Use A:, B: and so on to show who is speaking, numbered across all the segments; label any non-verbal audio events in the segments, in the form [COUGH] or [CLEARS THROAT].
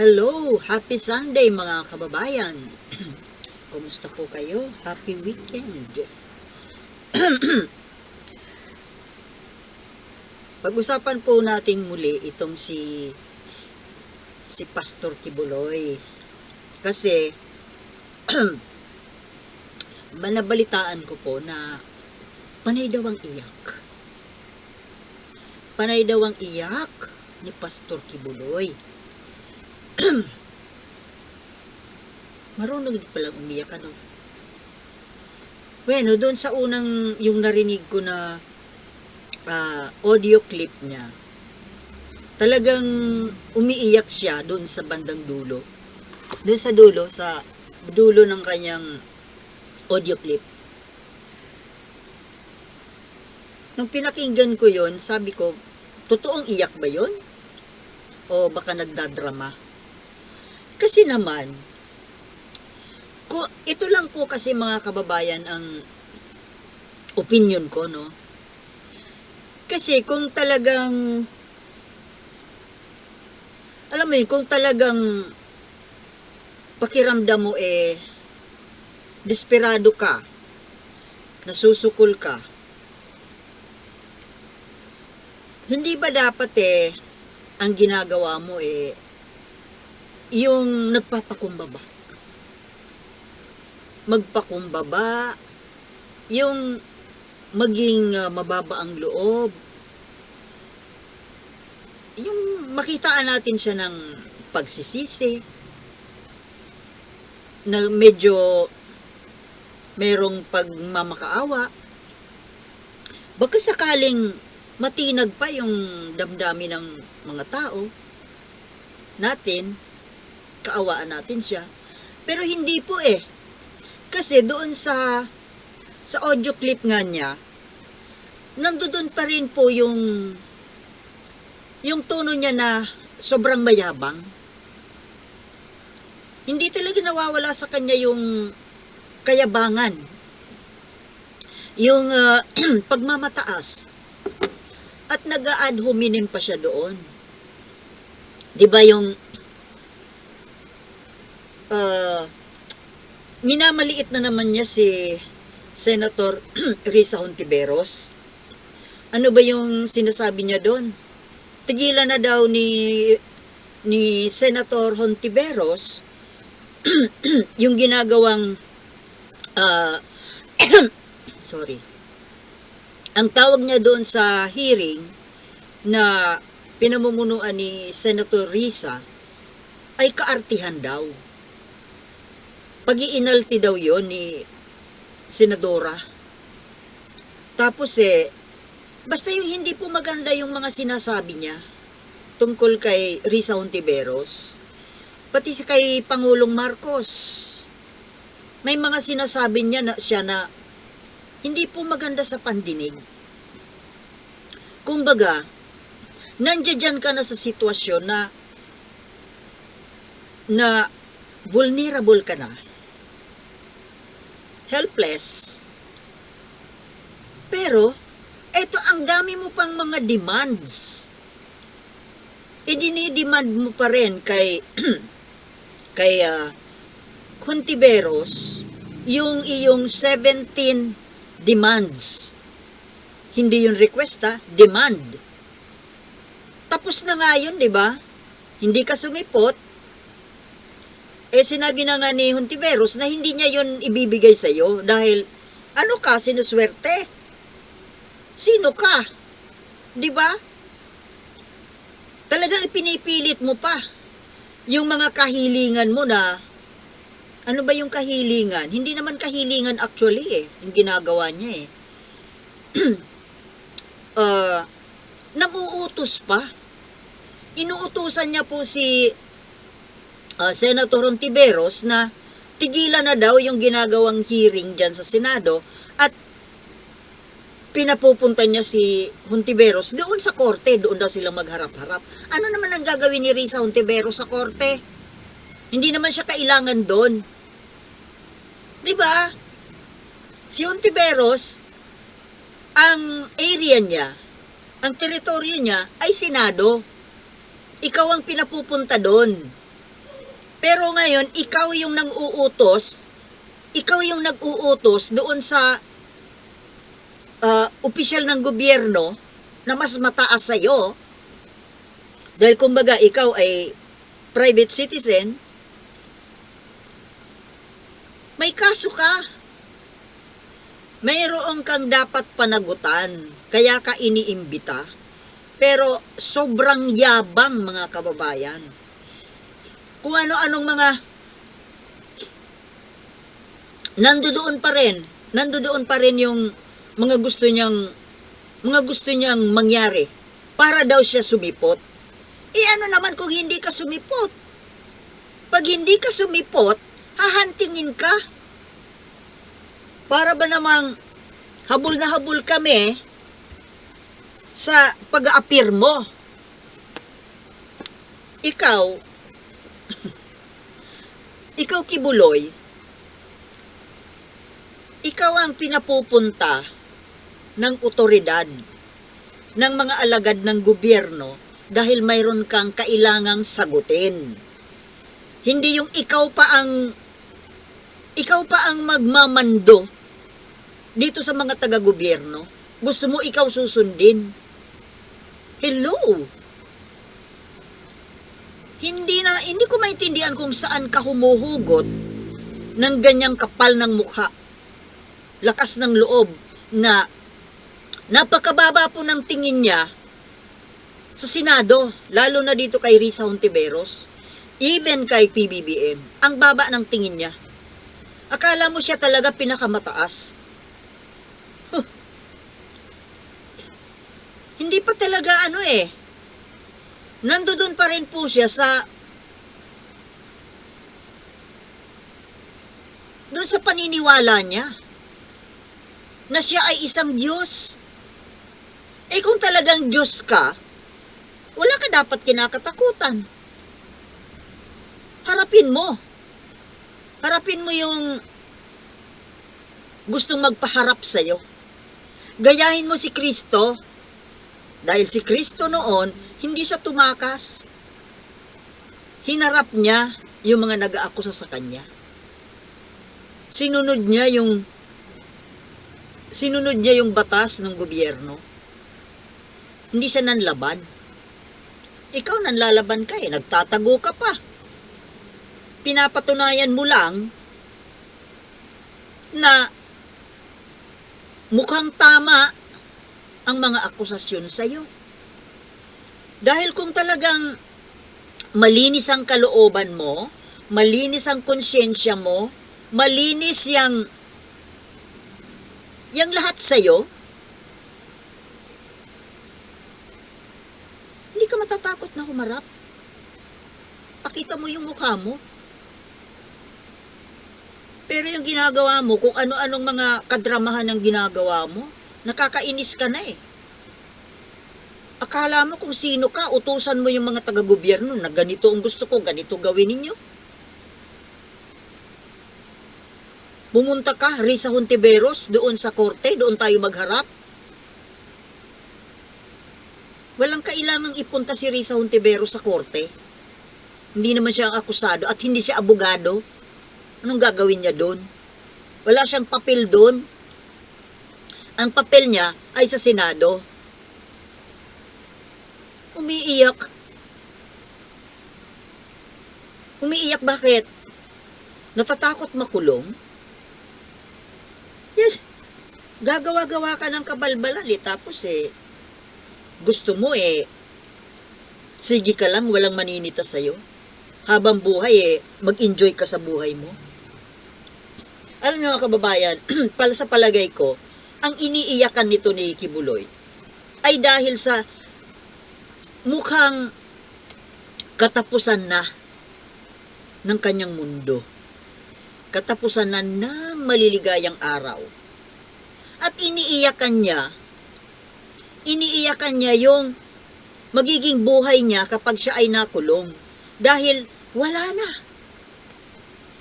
A: Hello! Happy Sunday mga kababayan! [CLEARS THROAT] Kumusta po kayo? Happy weekend! [CLEARS THROAT] Pag-usapan po natin muli itong si si Pastor Kibuloy. Kasi [CLEARS THROAT] manabalitaan ko po na panay daw ang iyak. Panay daw ang iyak ni Pastor Kibuloy. [CLEARS THROAT] Marunong din palang umiyak ano. Bueno, doon sa unang yung narinig ko na ah, audio clip niya, talagang umiiyak siya doon sa bandang dulo. Doon sa dulo, sa dulo ng kanyang audio clip. Nung pinakinggan ko yon sabi ko, totoong iyak ba yon? O baka nagdadrama? Kasi naman, ko, ito lang po kasi mga kababayan ang opinion ko, no? Kasi kung talagang, alam mo yun, kung talagang pakiramdam mo eh, desperado ka, nasusukol ka, hindi ba dapat eh, ang ginagawa mo eh, yung nagpapakumbaba. Magpakumbaba, yung maging ah, mababa ang loob, yung makitaan natin siya ng pagsisisi, na medyo merong pagmamakaawa, baka sakaling matinag pa yung damdamin ng mga tao natin, kaawaan natin siya. Pero hindi po eh. Kasi doon sa sa audio clip nga niya, nandoon pa rin po yung yung tono niya na sobrang mayabang. Hindi talaga nawawala sa kanya yung kayabangan. Yung ah, [CLEARS THROAT] pagmamataas. At nag-a-ad hominem pa siya doon. 'Di ba yung uh, minamaliit na naman niya si Senator [CLEARS THROAT] Risa Hontiveros. Ano ba yung sinasabi niya doon? Tigilan na daw ni ni Senator Hontiveros [CLEARS THROAT] yung ginagawang ah, [CLEARS THROAT] sorry. Ang tawag niya doon sa hearing na pinamumunuan ni Senator Risa ay kaartihan daw. Pag-iinalti daw yon ni Senadora. Tapos eh, basta yung hindi po maganda yung mga sinasabi niya tungkol kay Risa Hontiveros, pati si kay Pangulong Marcos. May mga sinasabi niya na siya na hindi po maganda sa pandinig. Kumbaga, nandiyan ka na sa sitwasyon na na vulnerable ka na. Helpless. Pero, eto ang dami mo pang mga demands. E dinidemand mo pa rin kay [CLEARS THROAT] kay uh, Contiveros yung iyong 17 demands. Hindi yung request ha, demand. Tapos na nga yun, di ba? Hindi ka sumipot. Eh sinabi na nga ni Hontiveros na hindi niya yun ibibigay sa iyo dahil ano ka, sinuswerte? Sino ka? Di ba? Talagang ipinipilit mo pa yung mga kahilingan mo na ano ba yung kahilingan? Hindi naman kahilingan actually eh, yung ginagawa niya eh. uh, [CLEARS THROAT] nabuutos pa. Inuutusan niya po si uh, Senator Ontiveros na tigilan na daw yung ginagawang hearing dyan sa Senado at pinapupunta niya si Hontiveros doon sa korte, doon daw silang magharap-harap. Ano naman ang gagawin ni Risa Hontiveros sa korte? Hindi naman siya kailangan doon. 'Di ba? Si Hontiveros ang area niya, ang teritoryo niya ay Senado. Ikaw ang pinapupunta doon. Pero ngayon, ikaw yung nang uutos, ikaw yung nag-uutos doon sa ah, opisyal ng gobyerno na mas mataas sa'yo. Dahil kumbaga, ikaw ay private citizen, may kaso ka. Mayroon kang dapat panagutan, kaya ka iniimbita. Pero sobrang yabang mga kababayan. Kung ano-anong mga nandoon pa rin, nandoon pa rin yung mga gusto niyang mga gusto niyang mangyari para daw siya sumipot. Eh ano naman kung hindi ka sumipot? Pag hindi ka sumipot, hahantingin ka. Para ba namang habol na habol kami sa pag-aapir mo? Ikaw, ikaw kibuloy, ikaw ang pinapupunta ng otoridad ng mga alagad ng gobyerno dahil mayroon kang kailangang sagutin. Hindi yung ikaw pa ang ikaw pa ang magmamando dito sa mga taga-gobyerno. Gusto mo ikaw susundin. Hello. Hindi na hindi ko maintindihan kung saan ka humuhugot ng ganyang kapal ng mukha. Lakas ng loob na napakababa po ng tingin niya sa Senado, lalo na dito kay Risa Hontiveros, even kay PBBM, ang baba ng tingin niya. Akala mo siya talaga pinakamataas. Huh. Hindi pa talaga ano eh. Nandoon pa rin po siya sa doon sa paniniwala niya na siya ay isang Diyos. Eh kung talagang Diyos ka, wala ka dapat kinakatakutan. Harapin mo. Harapin mo yung gustong magpaharap sa'yo. Gayahin mo si Kristo. Dahil si Kristo noon, hindi siya tumakas. Hinarap niya yung mga nag-aakusa sa kanya. Sinunod niya yung sinunod niya yung batas ng gobyerno. Hindi siya nanlaban. Ikaw nanlalaban ka eh, nagtatago ka pa. Pinapatunayan mo lang na mukhang tama ang mga akusasyon sa iyo. Dahil kung talagang malinis ang kalooban mo, malinis ang konsyensya mo, malinis yang yang lahat sa iyo, hindi ka matatakot na humarap. Pakita mo yung mukha mo. Pero yung ginagawa mo, kung ano-anong mga kadramahan ng ginagawa mo, nakakainis ka na eh. Akala mo kung sino ka, utusan mo yung mga taga-gobyerno na ganito ang gusto ko, ganito gawin ninyo. Pumunta ka, Risa Hontiveros, doon sa korte, doon tayo magharap. Walang kailangang ipunta si Risa Hontiveros sa korte. Hindi naman siya ang akusado at hindi siya abogado. Anong gagawin niya doon? Wala siyang papel doon. Ang papel niya ay sa Senado. Umiiyak. Umiiyak bakit? Natatakot makulong? Yes. Gagawa-gawa ka ng kabalbalan eh. Tapos eh, gusto mo eh, sige ka lang, walang maninita sa'yo. Habang buhay eh, mag-enjoy ka sa buhay mo. Alam niyo mga kababayan, [CLEARS THROAT] pala sa palagay ko, ang iniiyakan nito ni Kibuloy ay dahil sa mukhang katapusan na ng kanyang mundo. Katapusan na ng maliligayang araw. At iniiyakan niya, iniiyakan niya yung magiging buhay niya kapag siya ay nakulong. Dahil wala na.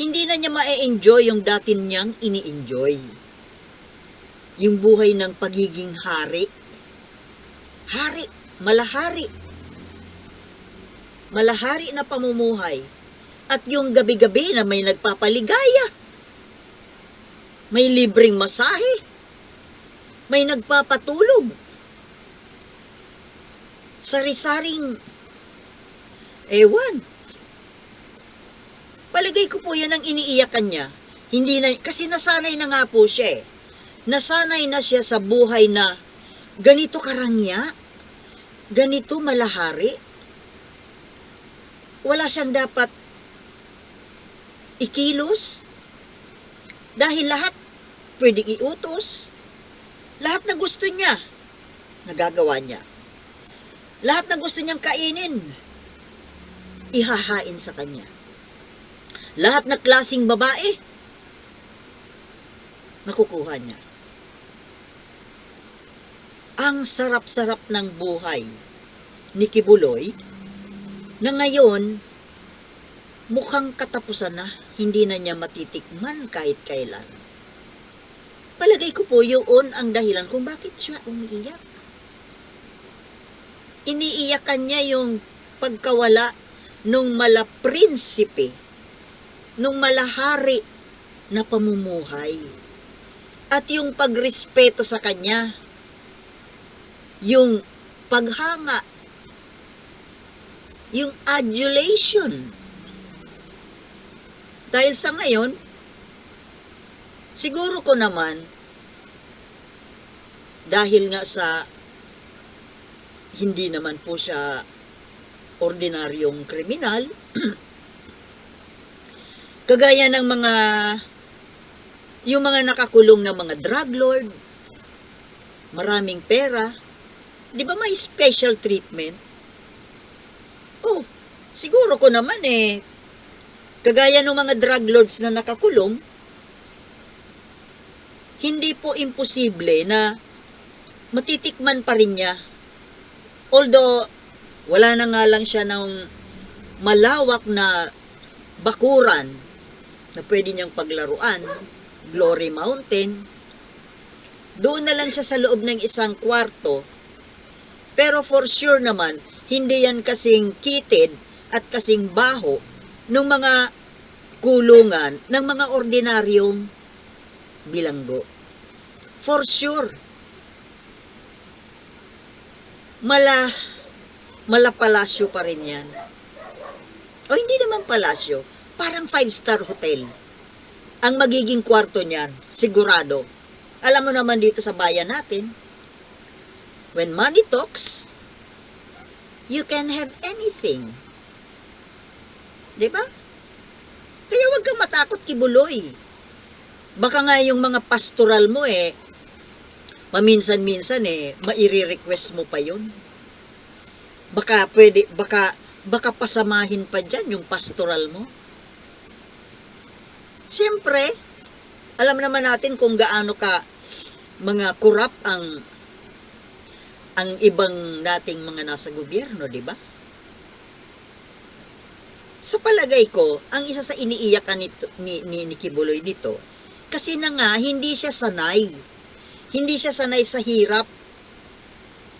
A: Hindi na niya ma-enjoy yung dati niyang ini-enjoy. Yung buhay ng pagiging hari. Hari, malahari. Malahari na pamumuhay. At yung gabi-gabi na may nagpapaligaya. May libreng masahe. May nagpapatulog. Sari-saring ewan. Palagay ko po yan ang iniiyakan niya. Hindi na, kasi nasanay na nga po siya eh. Nasanay na siya sa buhay na ganito karangya, ganito malahari. Wala siyang dapat ikilos dahil lahat pwedeng iutos. Lahat na gusto niya, nagagawa niya. Lahat na gusto niyang kainin, ihahain sa kanya. Lahat na klasing babae, makukuha niya. Ang sarap-sarap ng buhay ni Kibuloy na ngayon mukhang katapusan na, hindi na niya matitikman kahit kailan. Palagay ko po yun ang dahilan kung bakit siya umiiyak. Iniiyakan niya yung pagkawala nung malaprinsipe, nung malahari na pamumuhay. At yung pagrespeto sa kanya, yung paghanga, yung adulation. Dahil sa ngayon, siguro ko naman, dahil nga sa hindi naman po siya ordinaryong kriminal, [CLEARS THROAT] kagaya ng mga yung mga nakakulong na mga drug lord, maraming pera, di ba may special treatment? Siguro ko naman eh, kagaya ng mga drug lords na nakakulong, hindi po imposible na matitikman pa rin niya. Although, wala na nga lang siya ng malawak na bakuran na pwede niyang paglaruan, Glory Mountain. Doon na lang siya sa loob ng isang kwarto. Pero for sure naman, hindi yan kasing kitid at kasing baho ng mga kulungan ng mga ordinaryong bilanggo. For sure. Mala, mala palasyo pa rin yan. O hindi naman palasyo, parang five-star hotel. Ang magiging kwarto niyan, sigurado. Alam mo naman dito sa bayan natin, when money talks, you can have anything. Di ba? Kaya wag kang matakot kibuloy. Baka nga yung mga pastoral mo eh, paminsan-minsan eh, mairi-request mo pa yun. Baka pwede, baka, baka pasamahin pa dyan yung pastoral mo. Siyempre, alam naman natin kung gaano ka mga kurap ang ang ibang nating mga nasa gobyerno, di ba? Sa palagay ko, ang isa sa iniiyakan nito, ni, ni, ni Kibuloy dito, kasi na nga, hindi siya sanay. Hindi siya sanay sa hirap.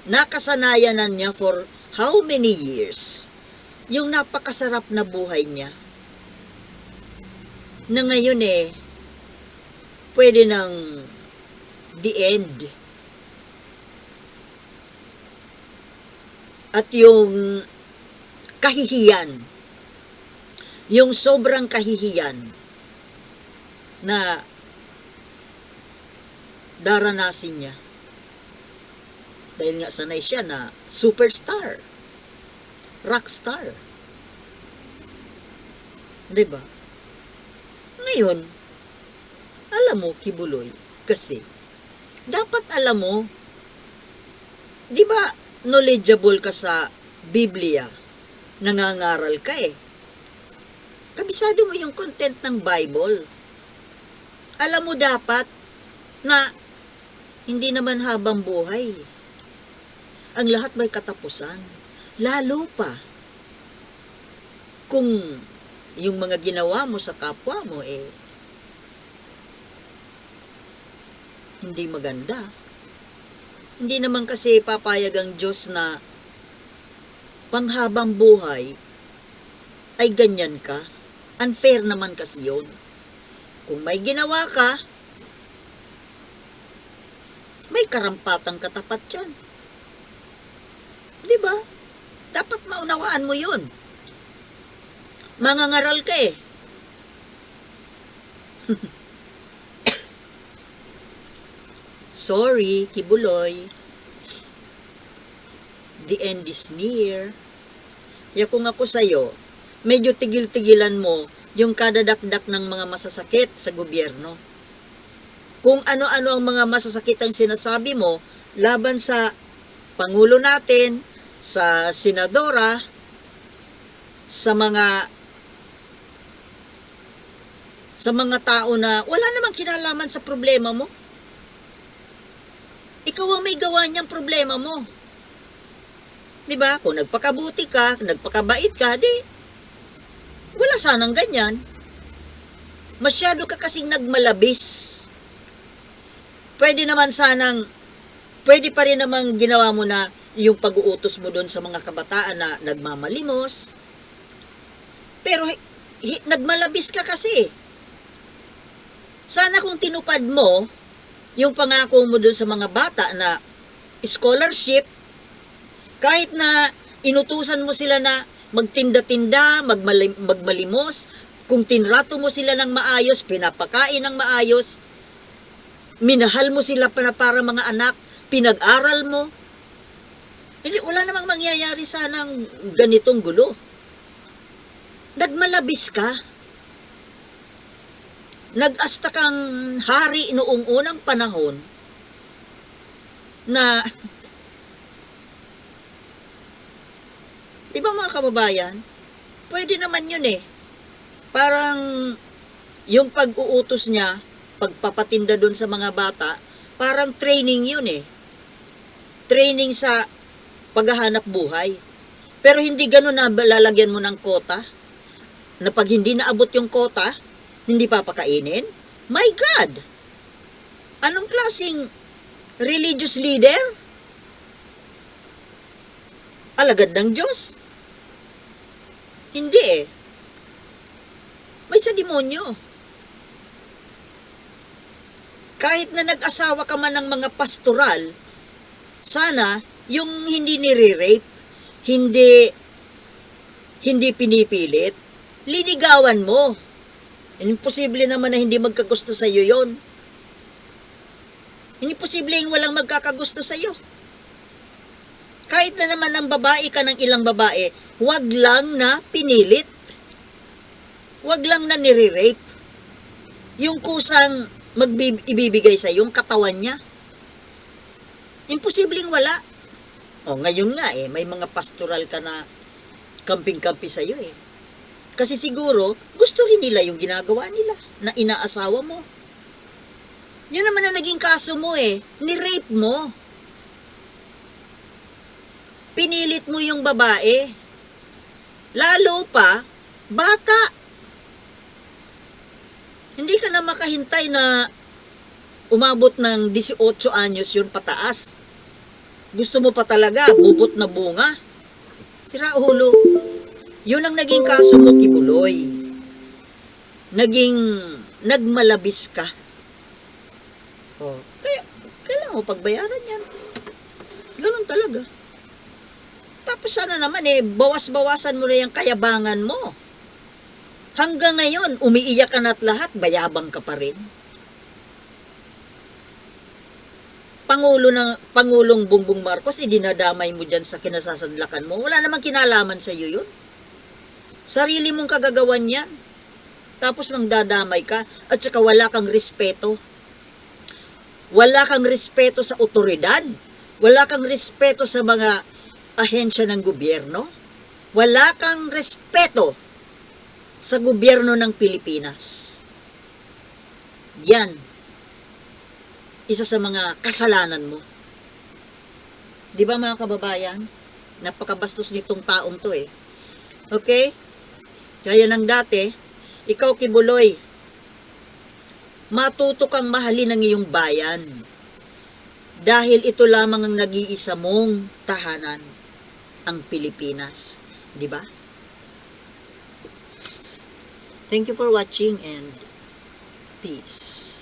A: Nakasanayan na niya for how many years? Yung napakasarap na buhay niya. Na ngayon eh, pwede ng the end. At yung kahihiyan, yung sobrang kahihiyan na daranasin niya. Dahil nga sanay siya na superstar, rockstar. ba? Ngayon, alam mo, Kibuloy, kasi dapat alam mo, 'di ba, knowledgeable ka sa Biblia. Nangangaral ka eh. Kabisado mo yung content ng Bible. Alam mo dapat na hindi naman habang buhay. Ang lahat may katapusan. Lalo pa kung yung mga ginawa mo sa kapwa mo eh hindi maganda. Hindi naman kasi papayag ang Diyos na panghabang buhay ay ganyan ka. Unfair naman kasi yun. Kung may ginawa ka, may karampatang katapat yan. Di ba? Dapat maunawaan mo yun. Mangangaral ka eh. [COUGHS] Sorry, Kibuloy. The end is near. Ya kung ako sa'yo, medyo tigil-tigilan mo yung kadadakdak ng mga masasakit sa gobyerno. Kung ano-ano ang mga masasakit ang sinasabi mo laban sa Pangulo natin, sa Senadora, sa mga sa mga tao na wala namang kinalaman sa problema mo. Ikaw ang may gawa niyang problema mo. 'Di ba? Kung nagpakabuti ka, nagpakabait ka, di wala sanang ganyan. Masyado ka kasing nagmalabis. Pwede naman sanang pwede pa rin namang ginawa mo na yung pag-uutos mo doon sa mga kabataan na nagmamalimos. Pero hi- nagmalabis ka kasi. Sana kung tinupad mo yung pangako mo doon sa mga bata na scholarship, kahit na inutusan mo sila na magtinda-tinda, magmali- magmalimos, kung tinrato mo sila ng maayos, pinapakain ng maayos, minahal mo sila pa na para mga anak, pinag-aral mo, hindi, wala namang mangyayari sanang ganitong gulo. Nagmalabis ka. Nag-asta kang hari noong unang panahon na Di ba mga kababayan? Pwede naman yun eh. Parang yung pag-uutos niya, pagpapatinda doon sa mga bata, parang training yun eh. Training sa paghahanap buhay. Pero hindi ganun na lalagyan mo ng kota. Na pag hindi naabot yung kota, hindi papakainin. My God! Anong klaseng religious leader? Alagad ng Diyos? Hindi eh. May sa demonyo. Kahit na nag-asawa ka man ng mga pastoral, sana yung hindi nire-rape, hindi hindi pinipilit, linigawan mo. Imposible naman na hindi magkagusto sa iyo 'yon. Hindi posible yung walang magkakagusto sa iyo. Kahit na naman ang babae ka ng ilang babae, wag lang na pinilit. Wag lang na nire-rape. Yung kusang magbibigay sa yung katawan niya. Imposibleng wala. O ngayon nga eh, may mga pastoral ka na kamping-kampi sa iyo eh. Kasi siguro, gusto rin nila yung ginagawa nila na inaasawa mo. Yun naman na naging kaso mo eh. Ni-rape mo. Pinilit mo yung babae. Lalo pa, bata. Hindi ka na makahintay na umabot ng 18 anyos yun pataas. Gusto mo pa talaga, bubot na bunga. Sira ulo. Yun ang naging kaso mo, Kibuloy. Naging nagmalabis ka. Oh. Kaya, kailangan mo pagbayaran yan. Ganun talaga. Tapos sana naman eh, bawas-bawasan mo na yung kayabangan mo. Hanggang ngayon, umiiyak ka na at lahat, bayabang ka pa rin. Pangulo ng Pangulong Bongbong Marcos, idinadamay mo dyan sa kinasasadlakan mo. Wala namang kinalaman sa iyo yun. Sarili mong kagagawan yan. Tapos nang dadamay ka, at saka wala kang respeto. Wala kang respeto sa otoridad. Wala kang respeto sa mga ahensya ng gobyerno. Wala kang respeto sa gobyerno ng Pilipinas. Yan. Isa sa mga kasalanan mo. Di ba mga kababayan? Napakabastos nitong taong to eh. Okay? Kaya ng dati, ikaw kibuloy, matuto kang mahalin ang iyong bayan. Dahil ito lamang ang nag-iisa mong tahanan, ang Pilipinas. Di ba? Thank you for watching and peace.